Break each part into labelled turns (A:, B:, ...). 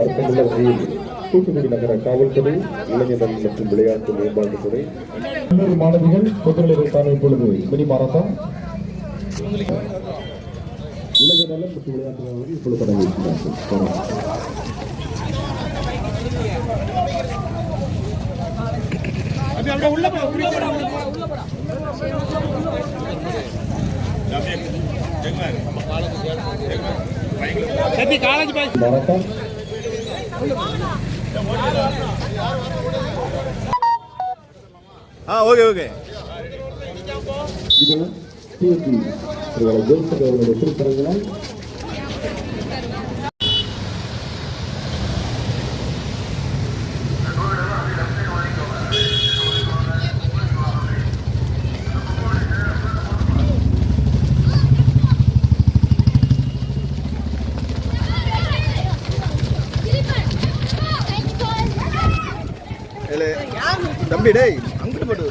A: அர்த்தமுள்ள வகையில் தூத்துக்குடி நகர காவல்துறை இளைஞர்கள் மற்றும் விளையாட்டு மேம்பாட்டுத்துறை
B: கல்லூரி மாணவிகள் பொதுநிலைகளுக்கான இப்பொழுது மினி மாரத்தான்.
A: இளைஞர்கள் மற்றும் விளையாட்டு மாணவர்கள் இப்பொழுது தொடங்கி இருக்கிறார்கள் உள்ள
B: வணக்கம்.
C: ஆ ஓகே ஓகே.
A: இது ஜோசப் அவர்களுடைய திருத்தரங்களால்
C: இல்லை தம்பி டேய் அங்கிட்டு போட்டு.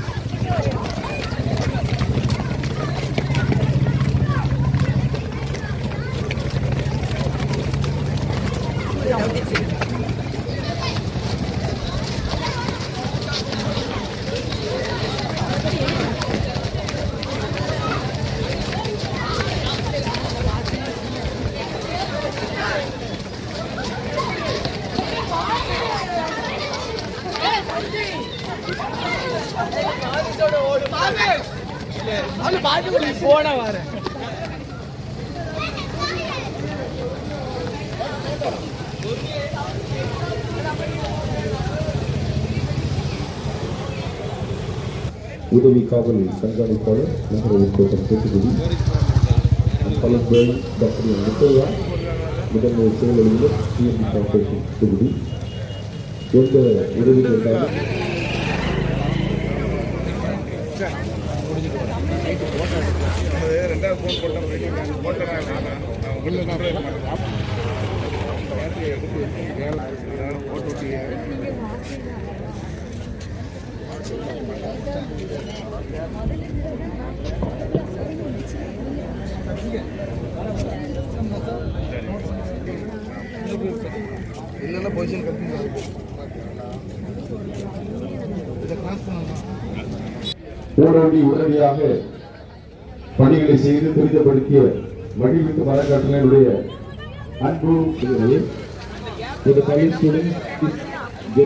D: போன வார
A: உதவி காவல் கண்காணிப்பாளர் நகர உட்கோட்டம் தூத்துக்குடி. பலன்பேல் டாக்டர் முத்தையா முதன்மை செயலர் டிஎம்பி கார்பரேஷன் தூத்துக்குடி. எந்த உதவி கேட்டாலும்
C: ரெண்டாவது ஃபோன் போட்டேன் இல்லைன்னா பொசிஷன் கம்மி இதை கிராஸ் பண்ணலாம்
A: ஓடோடி உடனடியாக பணிகளை செய்து துரிதப்படுத்திய வழிவிட்டு மரக்காட்டினுடைய அன்பு. இந்த பள்ளி student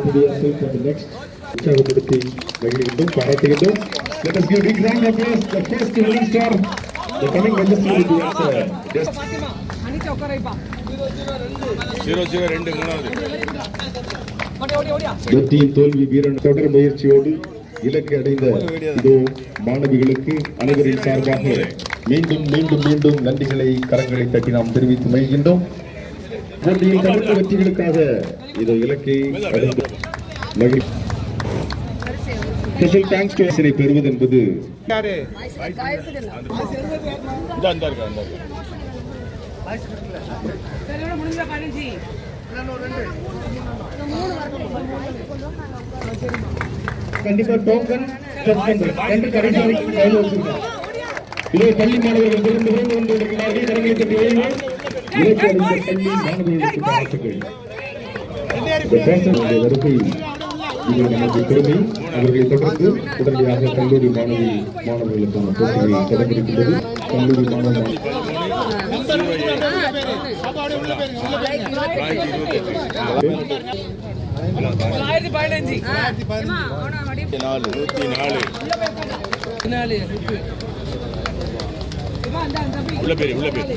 A: to assist at the next உற்சாகப்படுத்தி மகிழ்கின்றோம் பாராட்டுகின்றோம். Let us give big round of applause the first winning star the coming at uh, just
D: அனிச்சா உட்காரைப்பா
C: ஜீரோ ஜீரோ ரெண்டு மூணாவது.
D: ஓடி ஓடி ஓடியா
A: வெற்றியின் தோல்வி வீரன் தொடர் முயற்சியோடு இலக்கு அடைந்த இதோ மாணவிகளுக்கு அனைவரின் சார்பாக மீண்டும் மீண்டும் மீண்டும் நன்றிகளை கரங்களை தட்டி நாம் தெரிவித்து மகிழ்கின்றோம். போட்டியில் தொடர்ந்த வெற்றிகளுக்காக இதோ இலக்கை அடைந்த மகிழ் ஸ்பெஷல் தேங்க்ஸ் டு இதனை பெறுவது என்பது
C: யாரு?
A: கண்டிப்பா டோக்கன் ரெண்டு கடைசி வரைக்கும் கையில் வச்சிருக்கோம். இதோ பள்ளி மாணவர்கள் விரும்பு விரும்பு இருக்கிறார்கள் இலக்கு பள்ளி மாணவர்களுக்கு வாழ்த்துக்கள் வருகை இது நமது பெருமை. அவர்களை தொடர்ந்து உடனடியாக கல்லூரி மாணவி மாணவர்களுக்கான போட்டியை தொடங்கியிருக்கின்றது கல்லூரி மாணவ
D: ஆயிரத்தி பதினஞ்சு.
C: நாலு நாலு உள்ள பேர் உள்ள பேர்.